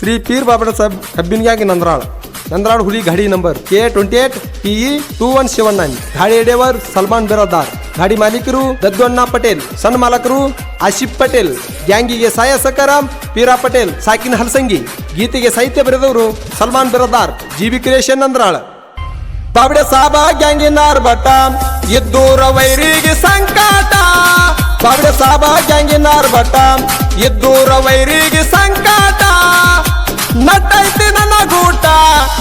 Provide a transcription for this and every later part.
ಶ್ರೀ ಪೀರ್ ಬಾಬಡ ಸಾಹೇಬ್ ಕಬ್ಬಿನ್ಗಾಗಿ ನಂದ್ರಾಳ. ನಂದ್ರಾಳ್ ಹುಲಿ ಗಾಡಿ number K twenty eight P E two one seven nine ಗಾಡಿ ಎಡೆವರ್ ಸಲ್ಮಾನ್ ಬೆರೋದಾರ್. ಗಾಡಿ ಮಾಲೀಕರು ದದ್ದಣ್ಣ ಪಟೇಲ್, ಸಣ್ಣ ಮಾಲಕರು ಆಶಿಫ್ ಪಟೇಲ್, ಗ್ಯಾಂಗಿಗೆ ಸಾಯ ಸಕಾರಾಮ್ ಪೀರಾ ಪಟೇಲ್, ಸಾಕಿನ ಹಲಸಂಗಿ. ಗೀತೆಗೆ ಸಾಹಿತ್ಯ ಬರೆದವರು Salman Berodar. G B creation ನಂದ್ರಾಳ. ಬಾಬಡೆ ಸಾಬ ಗ್ಯಾಂಗಿನಾರ್ ಬಟ ಇದ್ದೂರ ವೈರಿಗೆ ಸಂಕಾಟ. ಬಾಬಡೆ ಸಾಬ ಗ್ಯಾಂಗಿನಾರ್ ಬಟ ಇದ್ದೂರ ವೈರಿಗೆ ಸಂಕಾಟ. ನಟ್ಟೈತಿ ನನ್ನ ಗೂಟ,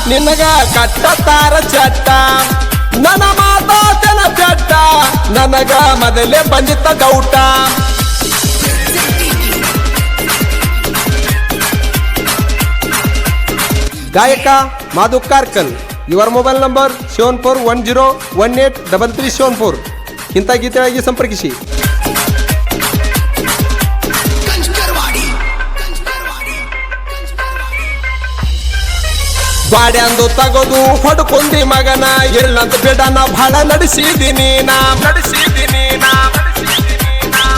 ನಿನಗ ಕಟ್ಟತಾರ ಚಟ್ಟ. ನನ್ನ ಮಾತಾತನ ಚಟ್ಟ, ನನಗ ಮೊದಲೇ ಬಂದಿತ್ತ ಗೌಟ. ಗಾಯಕ Madhu Karkal, your mobile number seven four one zero one eight double three seven four. ಇಂಥ ಗೀತೆಯಾಗಿ ಸಂಪರ್ಕಿಸಿ. ಬಾಡ್ಯಾಂದು ತಗದು ಹೊಡ್ಕೊಂಡಿ ಮಗನ. ಇರ್ಲಂತ ಬಿಡನ ಬಹಳ ನಡೆಸಿದೀನಿ ನಾ. ನಡೆಸಿದೀನಿ ನಾ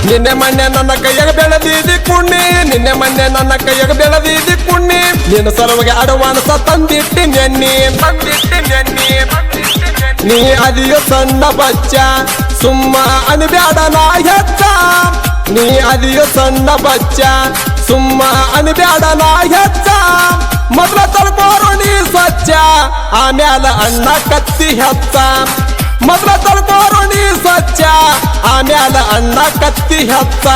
ನಿನ್ನೆ ಮೊನ್ನೆ ನನ್ನ ಕೈಯಾಗ ಬೆಳೆದಿದ್ದಿ ಕುಣ್ಣಿ ನಿನ್ನೆ ಮೊನ್ನೆ ನನ್ನ ಕೈಯಾಗ ಬೆಳೆದಿದ್ದಿ ಕುಣ್ಣಿ ನಿನ್ನ ಸರ್ವಗೆ ಅಡವಾನ್ಸ ತಂದಿಟ್ಟಿ ನೆನ್ನಿ ತಂದಿಟ್ಟಿ ನೆನ್ನಿ ನೀ ಅದಿಯೋ ಸಣ್ಣ ಬಚ್ಚ ಸುಮ್ಮ ಅನ್ಬ್ಯಾಡ ನಾ ಹೆಚ್ಚ. ನೀ ಅದಿಯೋ ಸಣ್ಣ ಬಚ್ಚ ಸುಮ್ಮ ಅನ್ಬ್ಯಾಡ ನಾ ಹೆಚ್ಚ. ಮೊದಲ ಆಮ್ಯಾಲ ಅಣ್ಣ ಕತ್ತಿ ಹೆತ್ತ. ಮೊದಲ ತಡ್ಕೋರು ನೀ ಸ್ವಚ್ಛ ಆಮ್ಯಾಲ ಅಣ್ಣ ಕತ್ತಿ ಹೆತ್ತ.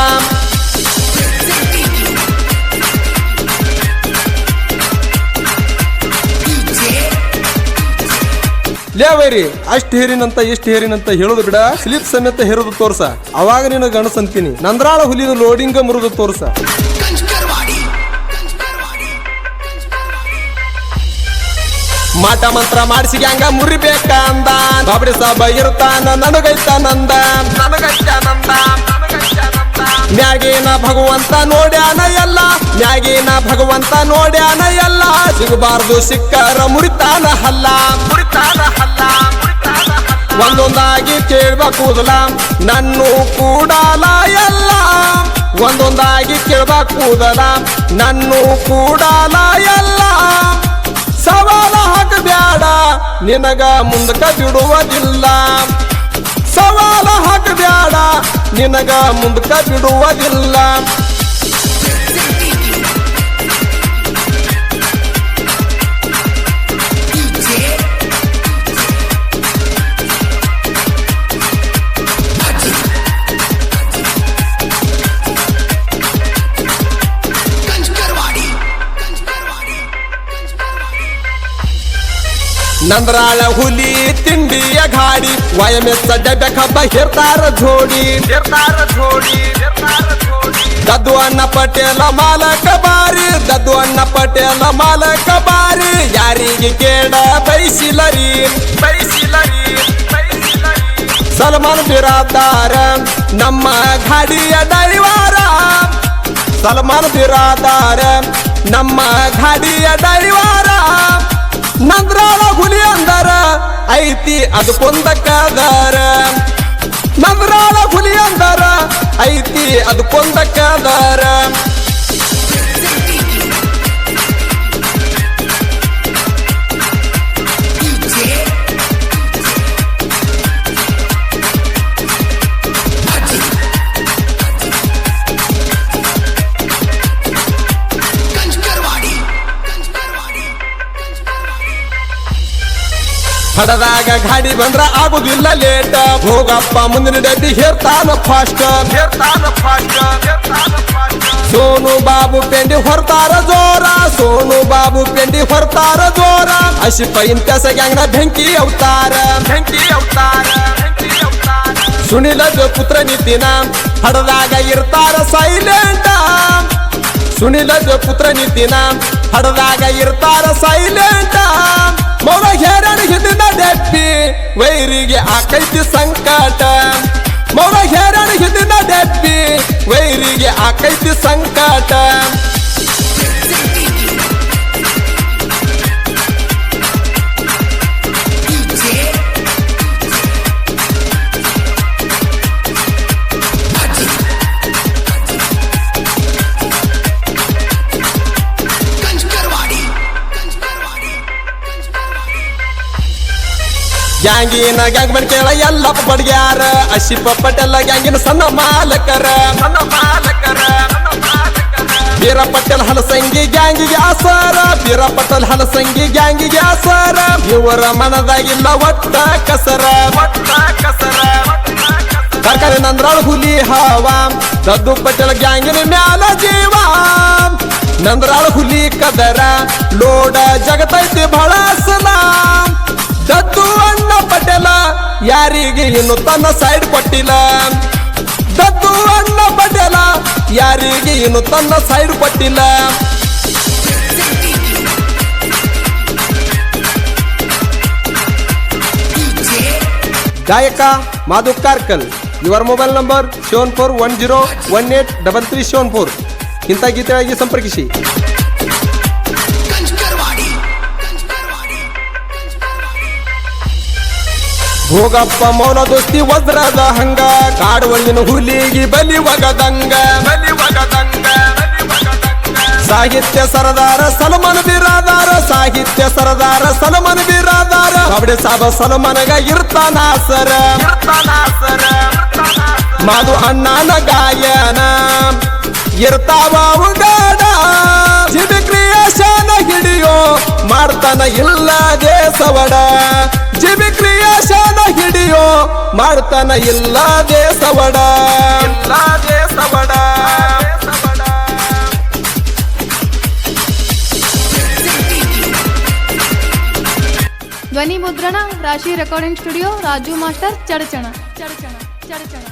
ಲೇವೈರಿ ಅಷ್ಟ್ ಹೇರಿನಂತ, ಇಷ್ಟ ಹೇರಿನಂತ ಹೇಳುದು ಬಿಡ. ಸ್ಲಿಪ್ ಸಮೇತ ಹೇರುದು ತೋರ್ಸ. ಅವಾಗ ನಿನ್ನ ಗಣಸಂತೀನಿ ನಂದ್ರಾಳ ಹುಲಿದು ಲೋಡಿಂಗ ಮುರಿದು ತೋರ್ಸ. ಮಾಟ ಮಂತ್ರ ಮಾಡಿಸಿ ಹಂಗ ಮುರಿಬೇಕ ಅಂದ ಬಾಬಡಿ ಸಾಬ ಇರ್ತಾನ ನನಗೈತ ನಂದ ಮ್ಯಾಗಿನ ಭಗವಂತ ನೋಡ್ಯಾನ ಎಲ್ಲ. ನ್ಯಾಗಿನ ಭಗವಂತ ನೋಡ್ಯಾನ ಎಲ್ಲ. ಸಿಗಬಾರ್ದು ಸಿಕ್ಕರ ಮುರಿತಾನ ಹಲ್ಲ. ಮುರಿತಾನ ಹಲ್ಲ ಒಂದೊಂದಾಗಿ ಕೇಳ್ಬೇಕೂದಲ ನನ್ನು ಕೂಡಲ ಎಲ್ಲ. ಒಂದೊಂದಾಗಿ ಕೇಳ್ಬೇಕೂದಲ ನನ್ನು ಕೂಡಲ ಎಲ್ಲ. ನಿನಗ ಮುಂದಕ ಬಿಡುವುದಿಲ್ಲ. ಸವಾಲ ಹಾಕಬೇಡ ನಿನಗ ಮುಂದಕ ಬಿಡುವುದಿಲ್ಲ. ನಂದ್ರಾಳ ಹುಲಿ ತಿಂಡಿಯ ಗಾಡಿ ವಯಮೆಸ್ಸ ಡಬ್ಬೆ ಕಬ್ಬ ಹಿರ್ತಾರ ಜೋಡಿ ಹಿರ್ತಾರ ಜೋಡಿ. ದದ್ದು ಅಣ್ಣ ಪಟೇಲ ಮಾಲಕ ಬಾರಿ ದದ್ದು ಅಣ್ಣ ಪಟೇಲ ಮಾಲಕ ಬಾರಿ. ಯಾರಿಗೆ ಕೇಳ ಬೈಸಿಲರಿ ಬೈಸಿಲರಿ ಸಲ್ಮಾನ್ ಬಿರಾದಾರ ನಮ್ಮ ಗಾಡಿಯ ಡೈವಾರ ಸಲ್ಮಾನ್ ಬಿರಾದಾರ ನಮ್ಮ ಗಾಡಿಯ ಡೈವಾರ ನಂದ್ರಾಳ ಹುಲಿ ಅಂದಾರ ಐತಿ ಅದು ಕೊಂದಕ್ಕದಾರ ನಂದ್ರಾಳ ಹುಲಿ ಅಂದಾರ ಐತಿ ಅದು ಕೊಂದಕ್ಕದಾರ ಹಡದಾಗ ಗಾಡಿ ಬಂದ್ರ ಆಗುದಿಲ್ಲ ಲೇಟ್ ಹೋಗಪ್ಪ ಮುಂದಿನ ಡಬ್ಬಿ ಹೇರ್ತಾನ ಫಾಸ್ಟ್ ಹೇರ್ತಾನ ಫಾಸ್ಟ್ ಸೋನು ಬಾಬು ಪೆಂಡಿ ಹೊರ್ತಾರ ಜೋರ. ಸೋನು ಬಾಬು ಪೆಂಡಿ ಹೊರ್ತಾರ ಜೋರ. ಅಶಿಪ ಇಂತ್ಯಾಸ ಗ್ಯಾಂಗ್ನ ಬೆಂಕಿ ಅವತಾರ. ಬೆಂಕಿ ಅವತಾರ ಸುನಿಲ ಪುತ್ರ ನಿತಿನ ಹಡದಾಗ ಇರ್ತಾರ ಸೈಲೆಂಟ್ ಸುನಿಲ ಪುತ್ರ ನಿತಿನ ಹಡದಾಗ ಇರ್ತಾರ ಸೈಲೆಂಟ್ ಮೌನ ಹೇರಣ ವೈರಿಗೆ ಆಕೈತಿ ಸಂಕಟ. ಮೌನ ಹೇರಣ ಹಿಂದಿನ ಡೆಪ್ಪಿ ವೈರಿಗೆ ಆಕೈತಿ ಸಂಕಟ. ಗ್ಯಾಂಗಿನ ಗ್ಯಾಂಗ್ ಬನ್ ಕೇಳ ಎಲ್ಲ ಬಡ್ಗ್ಯಾರ ಅಶಿಪ ಪಟೇಲ ಗ್ಯಾಂಗಿನ ಸಣ್ಣ ಮಾಲಕರ. ಸಣ್ಣ ಮಾಲಕರ ಬೀರ ಪಟೇಲ್ ಹಲಸಂಗಿ ಗ್ಯಾಂಗಿಗೆ ಆಸಾರ. ಬೀರ ಪಟೇಲ್ ಹಲಸಂಗಿ ಗ್ಯಾಂಗಿಗೆ ಆಸಾರ. ಇವರ ಮನದಾಗಿಲ್ಲ ಒಟ್ಟ ಕಸರ ಒಟ್ಟ ಕಸರ ಹುಲಿ ಹಾವ, ದದ್ದು ಪಟೇಲ್ ಗ್ಯಾಂಗಿನ ಮ್ಯಾಲ ಜೀವ. ನಂದ್ರಾಳ ಹುಲಿ ಕದರ, ಲೋಡ ಜಗತೈತಿ ಬಹಳ ದದ್ದು ಯಾರಿಗೆ ಇನ್ನು ತನ್ನ ಸೈಡ್ ಕೊಟ್ಟಿಲ್ಲ? ದದ್ದು ಅಣ್ಣ ಪಟೇಲ, ಯಾರಿಗೆ ಇನ್ನು ತನ್ನ ಸೈಡ್ ಪಟ್ಟಿಲ್ಲ ಗಾಯಕ Madhu Karkal your mobile number seven four one zero one eight double three seven four ಇಂಥ ಗೀತೆಗಾಗಿ ಸಂಪರ್ಕಿಸಿ. ಭೋಗಪ್ಪ ಮೌನ ದೋಸ್ತಿ ವಜ್ರದ ಹಂಗ. ಕಾಡುವಳ್ಳಿನ ಹುಲಿಗಿ ಬಲಿ ಒಗದಂಗ. ಸಾಹಿತ್ಯ ಸರದಾರ ಸಲಮನ್ ಬಿರಾದಾರ ಸಾಹಿತ್ಯ ಸರದಾರ ಸಲಮನ್ ಬಿರಾದಾರ ಅವಡೆ ಸಾಬ ಸಲಮನಗ ಇರ್ತಾನ ಸರ ಮಾದು ಅಣ್ಣನ ಗಾಯನ. ಇರ್ತಾವ ಉಗಾಡ. ಕ್ರಿಯೇಷನ್ ಹಿಡಿಯೋ ಮಾಡ್ತಾನ ಇಲ್ಲ ದೇಸವಡ. ಜಿಬಿ ಕ್ರಿಯೇಷನ್ ಹಿಡಿಯೋ ಮಾಡ್ತಾನ ಇಲ್ಲ ದೇಸವಡ. ಇಲ್ಲ ದೇಸವಡ. ಧ್ವನಿ ಮುದ್ರಣ Rashi recording studio Raju master Chadchan. Chadchan Chadchan.